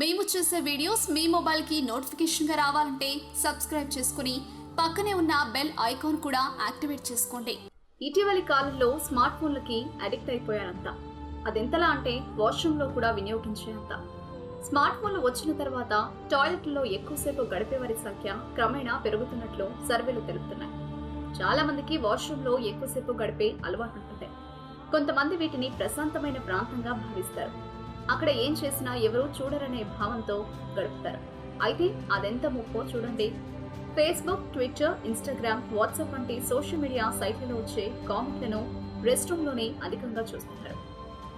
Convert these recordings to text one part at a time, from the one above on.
మేము చేసే వీడియోస్ మీ మొబైల్కి నోటిఫికేషన్గా రావాలంటే సబ్స్క్రైబ్ చేసుకుని పక్కనే ఉన్న బెల్ ఐకాన్ కూడా యాక్టివేట్ చేసుకోండి. ఇటీవలి కాలంలో స్మార్ట్ ఫోన్లకి అడిక్ట్ అయిపోయారంతా అదెంతలా అంటే వాష్రూమ్లో కూడా వినియోగించేంత స్మార్ట్ ఫోన్లు వచ్చిన తర్వాత టాయిలెట్లో ఎక్కువసేపు గడిపే వారి సంఖ్య క్రమేణా పెరుగుతున్నట్లు సర్వేలు తెలుపుతున్నాయి. చాలా మందికి వాష్రూమ్లో ఎక్కువసేపు గడిపే అలవాటు ఉంటుంది కొంతమంది వీటిని ప్రశాంతమైన ప్రాంతంగా భావిస్తారు. అక్కడ ఏం చేసినా ఎవరూ చూడరనే భావంతో గడుపుతారు. అయితే అదెంత ముప్పో చూడండి. ఫేస్బుక్ ట్విట్టర్ ఇన్స్టాగ్రామ్ వాట్సాప్ వంటి సోషల్ మీడియా సైట్లలో వచ్చే కామెంట్లను రెస్ట్ రూమ్లోనే అధికంగా చూస్తున్నారు.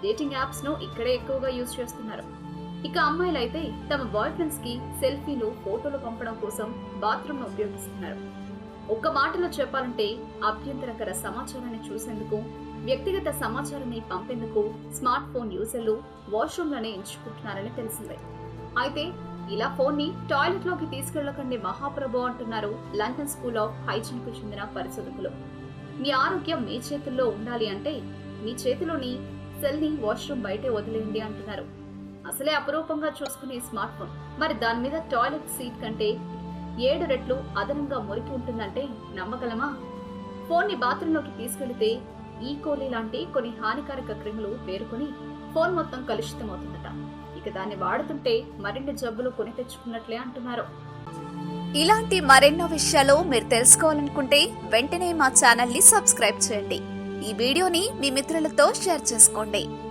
డేటింగ్ యాప్స్ను ఇక్కడే ఎక్కువగా యూజ్ చేస్తున్నారు. ఇక అమ్మాయిలైతే తమ బాయ్ ఫ్రెండ్స్కి సెల్ఫీలు ఫోటోలు పంపడం కోసం బాత్రూమ్ను ఉపయోగిస్తున్నారు. ఒక్క మాటలో చెప్పాలంటే అభ్యంతరకర సమాచారాన్ని చూసేందుకు వ్యక్తిగత సమాచారాన్ని పంపేందుకు స్మార్ట్ ఫోన్ యూజర్లు వాష్రూమ్లనే ఎంచుకుంటున్నారని తెలిసిందే. అయితే ఇలా ఫోన్ని టాయిలెట్లోకి టాయిలెట్లోకి తీసుకెళ్ళకండి మహాప్రభు అంటున్నారు లండన్ స్కూల్ ఆఫ్ హైజీన్కు చెందిన పరిశోధకులు. మీ ఆరోగ్యం మీ చేతుల్లో ఉండాలి అంటే మీ చేతిలోని సెల్ని వాష్రూమ్ బయటే వదిలేయండి అంటున్నారు. అసలే అపరూపంగా చూసుకునే స్మార్ట్ ఫోన్. మరి దాని మీద టాయిలెట్ సీట్ కంటే ఏడు రెట్లు అదనంగా మురికి ఉంటుందంటే నమ్మగలమా? ఫోన్ని బాత్రూంలోకి తీసుకెళ్తే ఈ కోలి లాంటి కొన్ని హానికారక క్రిములు పేరుకొని ఫోన్ మొత్తం కలుషితమవుతుందట. ఇక దాన్ని వాడుతుంటే మరిన్ని జబ్బులు కొని తెచ్చుకున్నట్లే అంటున్నారు. ఇలాంటి మరెన్నో విషయాలు మీరు తెలుసుకోవాలనుకుంటే వెంటనే మా ఛానల్ని సబ్స్క్రైబ్ చేయండి. ఈ వీడియోని మీ మిత్రులతో షేర్ చేసుకోండి.